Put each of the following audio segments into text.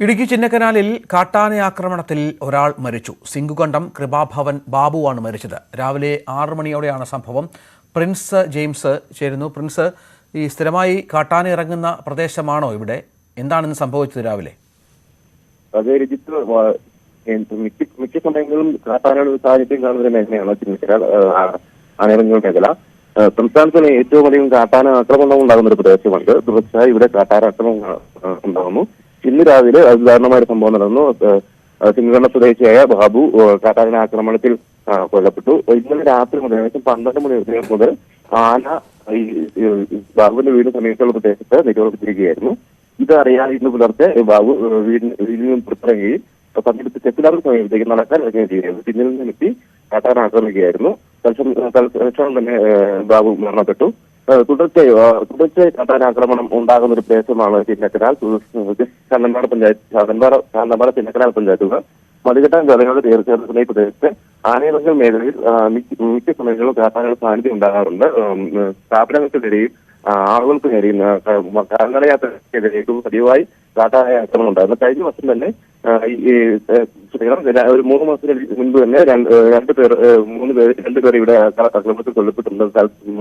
ഇടുക്കി ചിന്നക്കനാലിൽ കാട്ടാന ആക്രമണത്തിൽ ഒരാൾ മരിച്ചു. സിംഗുകണ്ഠം കൃപാഭവൻ ബാബുവാണ് മരിച്ചത്. രാവിലെ ആറ് മണിയോടെയാണ് സംഭവം. പ്രിൻസ് ജെയിംസ് ചേരുന്നു. പ്രിൻസ് ഈ സ്ഥിരമായി കാട്ടാന ഇറങ്ങുന്ന പ്രദേശമാണോ ഇവിടെ? എന്താണെന്ന് സംഭവിച്ചത് രാവിലെ? അതെ രജിത്ത് മിക്ക മിക്ക സമയങ്ങളും കാട്ടാനയുടെ സാഹചര്യം കാണുന്ന മേഖലയാണ് മേഖല. ആ, സംസ്ഥാനത്ത് ഏറ്റവും അധികം കാട്ടാന ആക്രമണം ഉണ്ടാകുന്ന ഒരു പ്രദേശമുണ്ട് തുടർച്ചയായി ഇവിടെ കാട്ടാന ആക്രമണം ഉണ്ടാകുന്നു. ഇന്ന് രാവിലെ അതിദാരുണമായ സംഭവം നടന്നു. സിംഗണ്ണ സ്വദേശിയായ ബാബു കാട്ടാന ആക്രമണത്തിൽ കൊല്ലപ്പെട്ടു. ഇന്നലെ രാത്രി മുതൽ ഏകദേശം പന്ത്രണ്ട് മണി മുതൽ ആന ഈ ബാബുവിന്റെ വീടിന് സമീപത്തുള്ള പ്രദേശത്ത് നിരോധിച്ചിരിക്കുകയായിരുന്നു. ഇതറിയാതെ ഇന്ന് പുലർച്ചെ ബാബു വീടിന് വീടിന് നിന്ന് പുറത്തിറങ്ങുകയും പങ്കെടുത്ത് ചെത്തിലാർക്ക് സമീപത്തേക്ക് നടക്കാൻ ഇറങ്ങുകയും ചെയ്യുകയായിരുന്നു പിന്നിൽ നിന്ന് എത്തി കാട്ടാൻ ആക്രമിക്കുകയായിരുന്നു. തൽക്ഷണം തന്നെ ബാബു മരണപ്പെട്ടു. തുടർച്ചയായി തുടർച്ചയായി കാട്ടാൻ ആക്രമണം ഉണ്ടാകുന്ന ഒരു പ്രദേശമാണ് ചിന്നക്കനാൽ. ചാന്തമ്പാറ പഞ്ചായത്ത് ചാന്തമ്പാറ ചാന്തമ്പാറ ചിന്നക്കനാൽ പഞ്ചായത്തുകൾ മതികെട്ടാൻ ജനങ്ങളുടെ തീർച്ചയായിട്ടും ഈ പ്രദേശത്ത് ആനയിറങ്ങൽ മേഖലയിൽ മിക്ക സമയങ്ങളിലും കാട്ടാനകളുടെ സാന്നിധ്യം ഉണ്ടാകാറുണ്ട്. സ്ഥാപനങ്ങൾക്കെതിരെയും ആളുകൾക്ക് നേരെയും കാൽനടയാത്രക്കെതിരെയും പതിവായി കാട്ടാന ആക്രമണം ഉണ്ടായിരുന്നു. കഴിഞ്ഞ വർഷം തന്നെ ഒരു മൂന്ന് മാസത്തിന് മുൻപ് തന്നെ രണ്ട് പേർ മൂന്ന് പേര് രണ്ട് പേർ ഇവിടെ അക്രമത്തിൽ കൊല്ലപ്പെട്ടിട്ടുണ്ട്.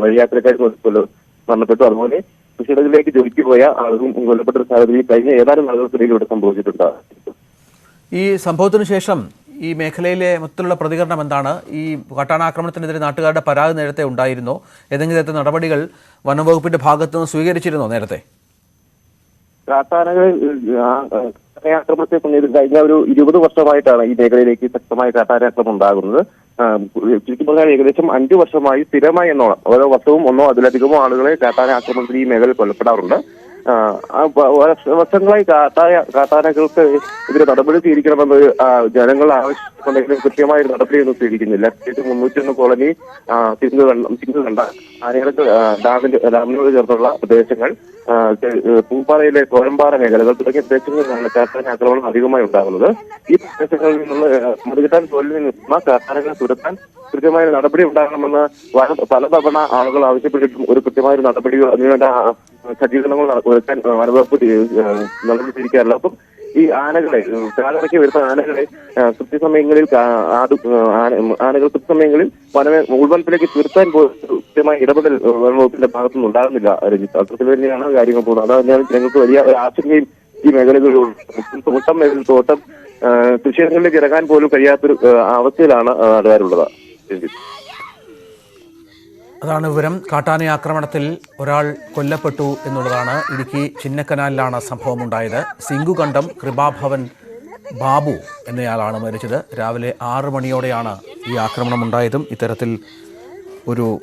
വഴിയാത്രക്കാർ കൊല്ലം മരണപ്പെട്ടു. അതുപോലെ കൃഷിയിടത്തിലേക്ക് ജോലിക്ക് പോയ ആളുകളും കൊല്ലപ്പെട്ട ഒരു സാഹചര്യം കഴിഞ്ഞ ഏതാനും നാളുകൾക്കിടയിൽ ഇവിടെ സംഭവിച്ചിട്ടുണ്ട്. ഈ സംഭവത്തിന് ശേഷം ഈ മേഖലയിലെ മൊത്തത്തിലുള്ള പ്രതികരണം എന്താണ്? ഈ കട്ടാണാക്രമണത്തിനെതിരെ നാട്ടുകാരുടെ പരാതി നേരത്തെ ഉണ്ടായിരുന്നോ. ഏതെങ്കിലും തരത്തെ നടപടികൾ വനംവകുപ്പിന്റെ ഭാഗത്തുനിന്ന് സ്വീകരിച്ചിരുന്നോ നേരത്തെ? കാട്ടാനകൾ ആക്രമണത്തെ പിന്നീട് കഴിഞ്ഞ ഒരു ഇരുപത് വർഷമായിട്ടാണ് ഈ മേഖലയിലേക്ക് ശക്തമായ കാട്ടാനാക്രമം ഉണ്ടാകുന്നത്. ചുരുക്കി പറഞ്ഞാൽ ഏകദേശം അഞ്ചു വർഷമായി സ്ഥിരമായി എന്നോണം. ഓരോ വർഷവും ഒന്നോ അതിലധികമോ ആളുകളെ കാട്ടാന ആക്രമണത്തിൽ ഈ മേഖലയിൽ കൊല്ലപ്പെടാറുണ്ട്. വർഷങ്ങളായി കാട്ടാനകൾക്ക് ഇതിന് നടപടി സ്വീകരിക്കണമെന്ന് ജനങ്ങൾ ആവശ്യമുണ്ടെങ്കിലും കൃത്യമായ ഒരു നടപടിയൊന്നും സ്വീകരിക്കുന്നില്ല. പ്രത്യേകിച്ച് മുന്നൂറ്റൊന്ന് കോളനി ആ, സിംഗ് കണ്ട ആനകൾക്ക് ഡാമിന്റെ ഡാമിനോട് ചേർന്നുള്ള പ്രദേശങ്ങൾ പൂമ്പാറയിലെ കോരമ്പാറ മേഖലകൾ തുടങ്ങിയ പ്രദേശങ്ങളിലാണ് കാട്ടാന ആക്രമണം അധികമായി ഉണ്ടാകുന്നത്. ഈ പ്രദേശങ്ങളിൽ നിന്നുള്ള ഏ, മതികിട്ടാൻ തൊഴിലിൽ നിന്നുള്ള കാട്ടാനകളെ തുരത്താൻ കൃത്യമായ നടപടി ഉണ്ടാകണമെന്ന് പലതവണ ആളുകൾ ആവശ്യപ്പെട്ടിട്ടും ഒരു കൃത്യമായ നടപടിയോ അതിനുവേണ്ട സജ്ജീകരണങ്ങൾ ഒരുക്കാൻ വനവകുപ്പ് ഏ, അപ്പം ഈ ആനകളെ കാലിറക്കി വരുന്ന ആനകളെ കൃത്യസമയങ്ങളിൽ ആനകൾ കൃത്യസമയങ്ങളിൽ വന ഉൾവനത്തിലേക്ക് തീർത്താൻ പോലും കൃത്യമായ ഇടപെടൽ വനവകുപ്പിന്റെ ഭാഗത്തുനിന്ന് ഉണ്ടാകുന്നില്ല രഞ്ജിത്ത്. അത്തരത്തിൽ തന്നെയാണ് കാര്യങ്ങൾ പോകുന്നത്. അത് തന്നെയാണ് ജനങ്ങൾക്ക് വലിയ ഒരു ആശങ്കയും ഈ മേഖലകളിലുള്ള തോട്ടം മേഖല തോട്ടം കൃഷിയിടങ്ങളിലേക്ക് ഇറങ്ങാൻ പോലും കഴിയാത്തൊരു അവസ്ഥയിലാണ് നാടുകാരുള്ളത് രഞ്ജിത്ത്. അതാണ് വിവരം. കാട്ടാന ആക്രമണത്തിൽ ഒരാൾ കൊല്ലപ്പെട്ടു എന്നുള്ളതാണ് ഇടുക്കി ചിന്നക്കനാലിലാണ് സംഭവം ഉണ്ടായത് സിംഗുകണ്ഠം കൃപാഭവൻ ബാബു എന്നയാളാണ് മരിച്ചത്. രാവിലെ ആറ് മണിയോടെയാണ് ഈ ആക്രമണം ഉണ്ടായതും ഇത്തരത്തിൽ ഒരു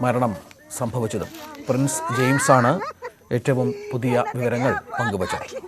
മരണം സംഭവിച്ചതും. പ്രിൻസ് ജെയിംസാണ് ഏറ്റവും പുതിയ വിവരങ്ങൾ പങ്കുവച്ചത്.